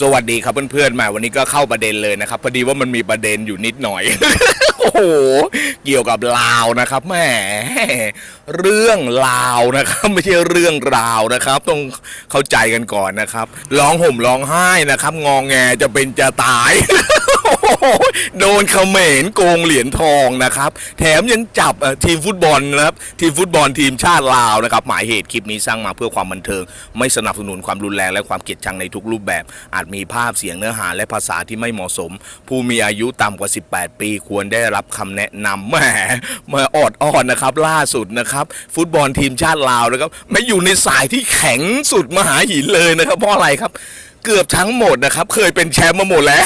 สวัสดีครับเพื่อนๆมาวันนี้ก็เข้าประเด็นเลยนะครับพอดีว่ามันมีประเด็นอยู่นิดหน่อย โอ้โหเกี่ยวกับลาวนะครับแหมเรื่องลาวนะครับ ไม่ใช่เรื่องราวนะครับ ต้องเข้าใจกันก่อนนะครับร้องห่มร้องไห้นะครับ งองแงจะเป็นจะตาย โดนเขมรโกงเหรียญทองนะครับ แถมยังจับทีมฟุตบอลนะครับ ทีมฟุตบอลทีมชาติลาวนะครับ หมายเหตุคลิปนี้สร้างมาเพื่อความบันเทิง ไม่สนับสนุนความรุนแรงและความเกลียดชังในทุกรูปแบบ อาจมีภาพเสียงเนื้อหาและภาษาที่ไม่เหมาะสม ผู้มีอายุต่ำกว่า 18 ปี ควรได้รับคำแนะนำแหมมื่ออดอ้อนนะครับ ล่าสุดนะครับ ฟุตบอลทีมชาติลาวนะครับไม่อยู่ในสายที่แข็งสุดมหาหินเลยนะครับเพราะอะไรครับ เกือบทั้งหมดนะครับ เคยเป็นแชมป์มาหมดแล้ว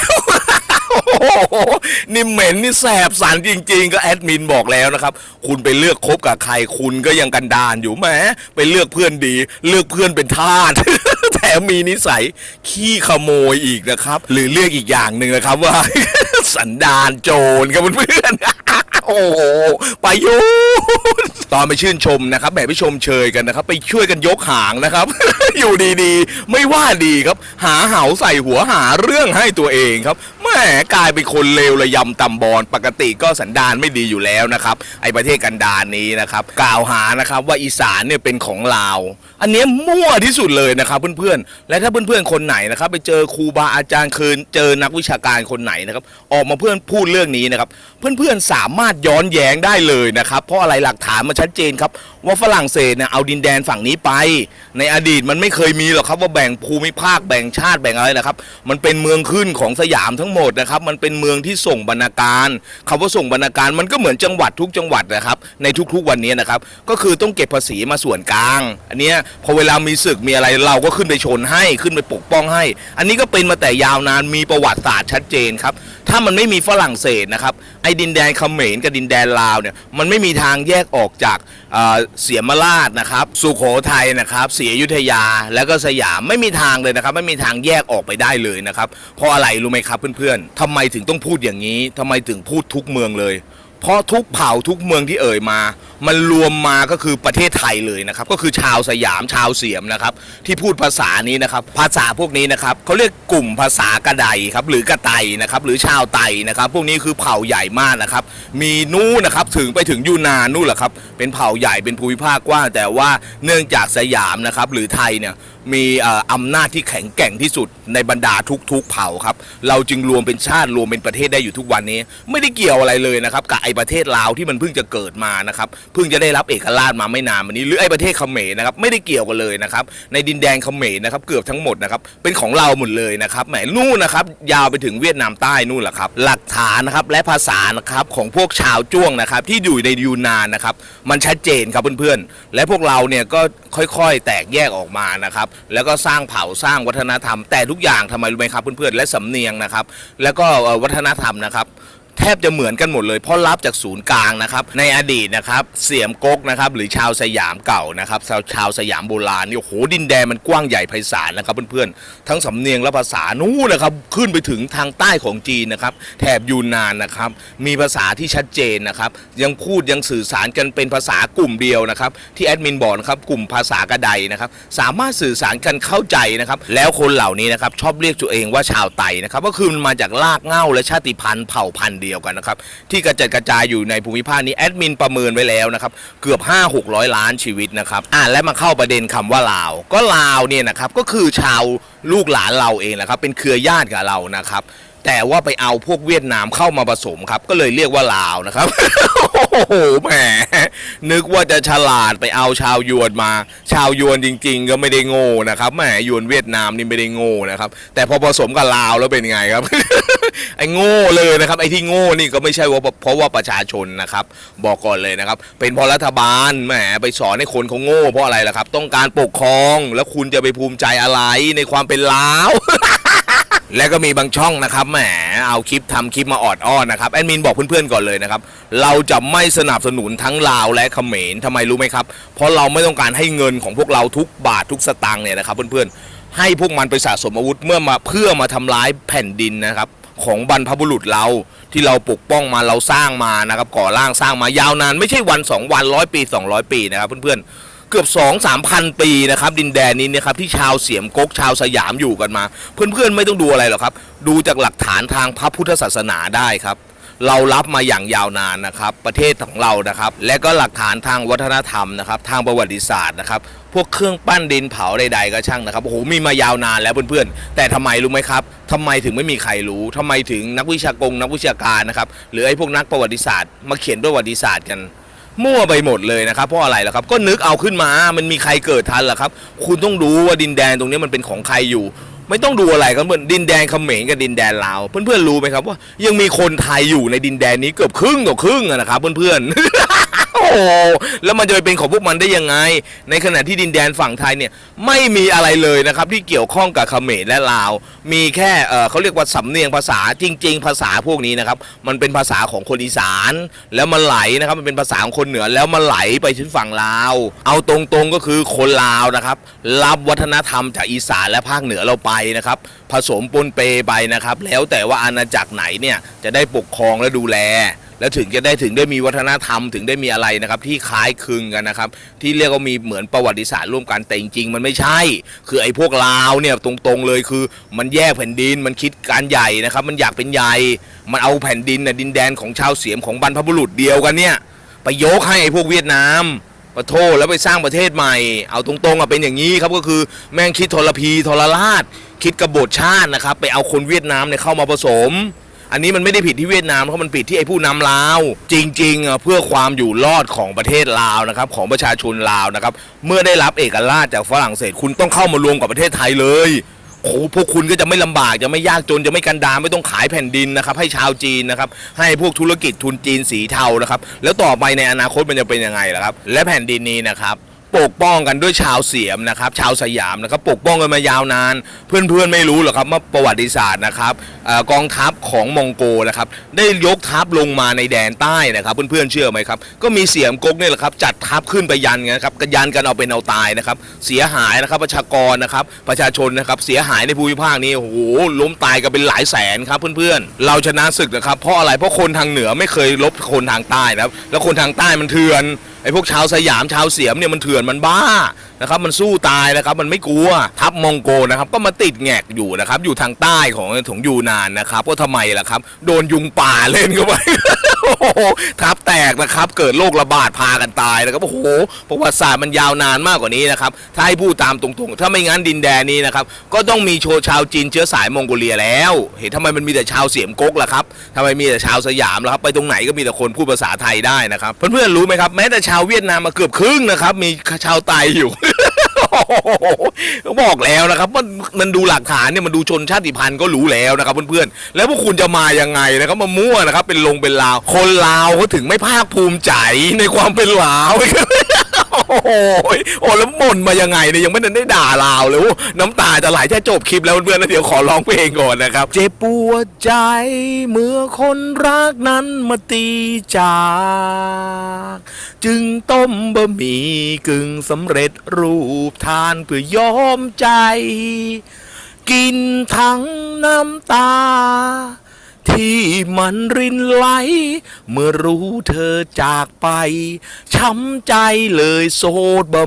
นี่เหม็นนี่แสบสันจริง ๆ ก็แอดมินบอกแล้วนะครับ คุณไปเลือกคบกับใครคุณก็ยังกันดานอยู่แหมไปเลือกเพื่อนดี เลือกเพื่อนเป็นทาสแถมมีนิสัยขี้ขโมยอีกนะครับ หรือเรียกอีกอย่างหนึ่งนะครับว่า สันดานโจรครับเพื่อนโอ้โหไประยุทธ์ตอนไปชื่นชมนะครับแหมไปชมเชยกันนะครับ ไปช่วยกันยกหางนะครับ อยู่ดีๆ ไม่ว่าดีครับ หาเหาใส่หัวหาเรื่องให้ตัวเองครับแหมกลายเป็นคนเลวระยำตำบอลปกติก็สันดานไม่ดีอยู่แล้วนะครับไอประเทศกันดารนี้นะครับกล่าวหานะครับว่าอีสานเนี่ยเป็นของลาว อันเนี้ยมั่วที่สุดเลยนะครับเพื่อนๆและถ้าเพื่อนๆคนไหนนะครับไปเจอครูบาอาจารย์คืนเจอนักวิชาการคนไหนนะครับออกมาเพื่อนพูดเรื่องนี้นะครับเพื่อนๆสามารถย้อนแย้งได้เลยนะครับเพราะอะไรหลักฐานมันชัดเจนครับว่าฝรั่งเศสเนี่ยเอาดินแดนฝั่งนี้ไป ในอดีตมันไม่เคยมีหรอกครับว่าแบ่งภูมิภาคแบ่งชาติแบ่งอะไรนะครับ มันเป็นเมืองขึ้นของสยามทั้งหมดนะครับมันเป็นเมืองที่ส่งบรรณาการคำว่าส่งบรรณาการมันก็เหมือนจังหวัดทุกจังหวัดนะครับ ในทุกๆวันนี้นะครับ ก็คือต้องเก็บภาษีมาส่วนกลาง อันนี้พอเวลามีศึกมีอะไรเราก็ขึ้นไปชนให้ขึ้นไปปกป้องให้ อันนี้ก็เป็นมาแต่ยาวนานมีประวัติศาสตร์ชัดเจนครับถ้ามันไม่มีฝรั่งเศสนะครับไอ้ดินแดนเขมรกับดินแดนลาวเนี่ยมันไม่มีทางแยกออกจากเอ่อเสียมราชนะครับสุโขทัยนะครับศรีอยุธยาแล้วก็สยามไม่มีทางเลยนะครับ ไม่มีทางแยกออกไปได้เลยนะครับเพราะอะไรรู้ไหมครับเพื่อนๆทำไมถึงต้องพูดอย่างนี้ทำไมถึงพูดทุกเมืองเลย เพราะทุกเผ่าทุกเมืองที่เอ่ยมา มันรวมมาก็คือประเทศไทยเลยนะครับ ก็คือชาวสยามชาวเสียมนะครับ ที่พูดภาษานี้นะครับ ภาษาพวกนี้นะครับเขาเรียกกลุ่มภาษากระไดครับหรือกระไตนะครับ หรือชาวไตนะครับ พวกนี้คือเผ่าใหญ่มากนะครับ มีนู่นนะครับถึงไปถึงยูนานนู่นแหละครับเป็นเผ่าใหญ่เป็นภูมิภาคกว้างแต่ว่าเนื่องจากสยามนะครับหรือไทยเนี่ย มีเอ่ออำนาจที่แข็งแกร่งที่สุดในบรรดาทุกๆเผ่าครับ เราจึงรวมเป็นชาติรวมเป็นประเทศได้อยู่ทุกวันนี้ ไม่ได้เกี่ยวอะไรเลยนะครับกับไอประเทศลาวที่มันเพิ่งจะเกิดมานะครับเพิ่งจะได้รับเอกราชมาไม่นานมานี้หรือไอประเทศเขมรนะครับไม่ได้เกี่ยวกันเลยนะครับในดินแดนเขมรนะครับเกือบทั้งหมดนะครับเป็นของเราหมดเลยนะครับแหมนู่นนะครับยาวไปถึงเวียดนามใต้นู่นแหละครับหลักฐานนะครับและภาษานะครับของพวกชาวจ้วงนะครับที่อยู่ในยูนานนะครับมันชัดเจนครับเพื่อนๆและพวกเราเนี่ยก็ค่อยๆ แตกแยกออกมานะครับแล้วก็สร้างเผ่าสร้างวัฒนธรรม แต่ทุกอย่างทำไมรู้ไหมครับเพื่อนๆและสำเนียงนะครับ แล้วก็วัฒนธรรมนะครับ แทบจะเหมือนกันหมดเลยเพราะรับจากศูนย์กลางนะครับในอดีตนะครับเสียมก๊กนะครับหรือชาวสยามเก่านะครับชาวชาวสยามโบราณนี่โอ้โหดินแดนมันกว้างใหญ่ไพศาลนะครับเพื่อนๆทั้งสำเนียงและภาษานู่นนะครับขึ้นไปถึงทางใต้ของจีนนะครับแถบยูนนานนะครับมีภาษาที่ชัดเจนนะครับยังพูดยังสื่อสารกันเป็นภาษากลุ่มเดียวนะครับที่แอดมินบอกนะครับกลุ่มภาษากระไดนะครับสามารถสื่อสารกันเข้าใจนะครับแล้วคนเหล่านี้นะครับชอบเรียกตัวเองว่าชาวไตนะครับก็คือมันมาจากรากเหง้าและชาติพันธุ์เผ่าพันธุ์เดียวกันนะครับ ที่กระจัดกระจายอยู่ในภูมิภาคนี้แอดมินประเมินไว้แล้วนะครับ เกือบ 5 600 ล้านชีวิตนะครับอ่าและมาเข้าประเด็นคำว่าลาว ก็ลาวเนี่ยนะครับก็คือชาวลูกหลานเราเองแหละครับ เป็นเครือญาติกับเรานะครับ แต่ว่าไปเอาพวกเวียดนามเข้ามาผสมครับ ก็เลยเรียกว่าลาวนะครับ โอ้โหแหมนึกว่าจะฉลาดไปเอาชาวยวนมา ชาวยวนจริง ๆ ก็ไม่ได้โง่นะครับแหมยวนเวียดนามนี่ไม่ได้โง่นะครับ แต่พอผสมกับลาวแล้วเป็นไงครับ ไอ้โง่เลยนะครับ ไอ้ที่โง่นี่ก็ไม่ใช่ว่าเพราะว่าประชาชนนะครับ บอกก่อนเลยนะครับ เป็นเพราะรัฐบาลแหมไปสอนให้คนเขาโง่เพราะอะไรล่ะครับ ต้องการปกครองแล้วคุณจะไปภูมิใจอะไรในความเป็นลาว และก็มีบางช่องนะครับแหมเอาคลิปทำคลิปมาออดอ้อนนะครับแอดมินบอกเพื่อนๆก่อนเลยนะครับเราจะไม่สนับสนุนทั้งลาวและเขมรทำไมรู้ไหมครับเพราะเราไม่ต้องการให้เงินของพวกเราทุกบาททุกสตางค์เนี่ยนะครับเพื่อนๆให้พวกมันไปสะสมอาวุธเมื่อมาเพื่อมาทำร้ายแผ่นดินนะครับของบรรพบุรุษเราที่เราปกป้องมาเราสร้างมานะครับก่อร่างสร้างมายาวนานไม่ใช่วันสองวันร้อยปี 200 ปีนะครับเพื่อนๆ กือบ2 3 0 0 0ปีนะครับดินแดนนี้นะครับที่ชาวเสียมก๊กชาวสยามอยู่กันมา เพื่อนๆไม่ต้องดูอะไรหรอกครับ ดูจากหลักฐานทางพระพุทธศาสนาได้ครับ เรารับมาอย่างยาวนานนะครับ ประเทศของเรานะครับ และก็หลักฐานทางวัฒนธรรมนะครับ ทางประวัติศาสตร์นะครับ พวกเครื่องปั้นดินเผาใดๆก็ช่างนะครับโอ้โหมีมายาวนานแล้วเพื่อนๆ แต่ทำไมรู้ไหมครับทำไมถึงไม่มีใครรู้ทำไมถึงนักวิชากงนักวิชาการนะครับหรือไอ้พวกนักประวัติศาสตร์ มาเขียนประวัติศาสตร์กัน มั่วไปหมดเลยนะครับเพราะอะไรล่ะครับ ก็นึกเอาขึ้นมามันมีใครเกิดทันล่ะครับ คุณต้องดูว่าดินแดนตรงนี้มันเป็นของใครอยู่ ไม่ต้องดูอะไรกันเหมือนดินแดนเขมรกับดินแดนลาวเพื่อนๆรู้ไหมครับว่า ยังมีคนไทยอยู่ในดินแดนนี้เกือบครึ่งต่อครึ่งอะนะครับ เพื่อนๆ โหแล้วมันจะไปเป็นของพวกมันได้ยังไง ในขณะที่ดินแดนฝั่งไทยเนี่ยไม่มีอะไรเลยนะครับที่เกี่ยวข้องกับเขมรและลาว มีแค่เเขาเรียกว่าสำเนียงภาษาจริง ๆ ภาษาพวกนี้นะครับมันเป็นภาษาของคนอีสาน แล้วมันไหลนะครับมันเป็นภาษาของคนเหนือแล้วมันไหลไปถึงฝั่งลาว เอาตรงๆก็คือคนลาวนะครับรับวัฒนธรรมจากอีสานและภาคเหนือเราไปนะครับผสมปนเปไปนะครับแล้วแต่ว่าอาณาจักรไหนเนี่ยจะได้ปกครองและดูแล แล้วถึงจะได้ถึงได้มีวัฒนธรรมถึงได้มีอะไรนะครับ ที่คล้ายคลึงกันนะครับ ที่เรียกว่ามีเหมือนประวัติศาสตร์ร่วมกันแต่จริงๆมันไม่ใช่ คือไอ้พวกลาวเนี่ยตรงๆเลยคือ มันแยกแผ่นดินมันคิดการใหญ่นะครับ มันอยากเป็นใหญ่มันเอาแผ่นดินน่ะดินแดนของชาวเสียมของบรรพบุรุษเดียวกันเนี่ยไปยกให้ไอ้พวกเวียดนามปะโทษแล้วไปสร้างประเทศใหม่ เอาตรงๆอะเป็นอย่างนี้ครับก็คือแม่งคิดทรพีทรราช คิดกบฏชาตินะครับ ไปเอาคนเวียดนามเนี่ยเข้ามาผสม อันนี้มันไม่ได้ผิดที่เวียดนามเพราะมันผิดที่ไอ้ผู้นำลาว จริงๆเพื่อความอยู่รอดของประเทศลาวนะครับของประชาชนลาวนะครับเมื่อได้รับเอกราชจากฝรั่งเศสคุณต้องเข้ามารวมกับประเทศไทยเลยโอ้พวกคุณก็จะไม่ลำบากจะไม่ยากจนจะไม่กันดารไม่ต้องขายแผ่นดินนะครับให้ชาวจีนนะครับให้พวกธุรกิจทุนจีนสีเทานะครับแล้วต่อไปในอนาคตมันจะเป็นยังไงล่ะครับ และแผ่นดินนี้นะครับ ปกป้องกันด้วยชาวเสียมนะครับ ชาวสยามนะครับ ปกป้องกันมายาวนาน เพื่อนๆไม่รู้หรอกครับว่าประวัติศาสตร์นะครับอกองทัพของมองโกนะครับ ได้ยกทัพลงมาในแดนใต้นะครับ เพื่อนๆเชื่อไหมครับ ก็มีเสียมก๊กเนี่ยแหละครับ จัดทัพขึ้นไปยันกันนะครับกันยันกันเอาเป็นเอาตายนะครับ เสียหายนะครับประชากรนะครับ ประชาชนนะครับ เสียหายในภูมิภาคนี้ โอ้โห ล้มตายกันเป็นหลายแสนครับเพื่อนๆ เราชนะศึกนะครับ เพราะอะไร เพราะคนทางเหนือไม่เคยลบคนทางใต้นะครับ แล้วคนทางใต้มันเถื่อน ไอ้พวกชาวสยามชาวเสียมเนี่ยมันเถื่อนมันบ้านะครับมันสู้ตายนะครับมันไม่กลัวทัพมองโกนะครับก็มาติดแงกอยู่นะครับอยู่ทางใต้ของของยูนานนะครับก็ทำไมล่ะครับ โดนยุงป่าเล่นเข้าไปทับแตกนะครับเกิดโรคระบาดพากันตายนะครับโอ้โหประวัติศาสตร์มันยาวนานมากกว่านี้นะครับถ้าให้พูดตามตรงๆ ถ้าไม่งั้นดินแดนนี้นะครับก็ต้องมีโชว์ชาวจีนเชื้อสายมองโกเลียแล้ว เห็นทำไมมันมีแต่ชาวเสียมก๊กล่ะครับทำไมมีแต่ชาวสยามล่ะครับไปตรงไหนก็มีแต่คนพูดภาษาไทยได้นะครับเพื่อนๆรู้ไหมครับแม้แต่ชาวเวียดนามมาเกือบครึ่งนะครับ มีชาวไตอยู่บอกแล้วนะครับมันมันดูหลักฐานเนี่ยมันดูชนชาติพันธุ์ก็รู้แล้วนะครับเพื่อนๆแล้วพวกคุณจะมายังไงนะครับมามั่วนะครับ เป็นลงเป็นลาว คนลาวเขาถึงไม่ภาคภูมิใจในความเป็นลาว โอ้โหโอ้แล้วบ่นมายังไงเนี่ยยังไม่ได้ด่าลาวเลยโอ้น้ำตาจะไหลแค่จบคลิปแล้วเพื่อนๆแล้วเดี๋ยวขอร้องเพลงก่อนนะครับ เจ็บปวดใจ เมื่อคนรักนั้นมาตีจาก จึงต้มบะหมี่กึ่งสำเร็จรูปทานเพื่อยอมใจ กินทั้งน้ำตา ที่มันรินไหล เมื่อรู้เธอจากไป ช้ำใจเลยโสดบ่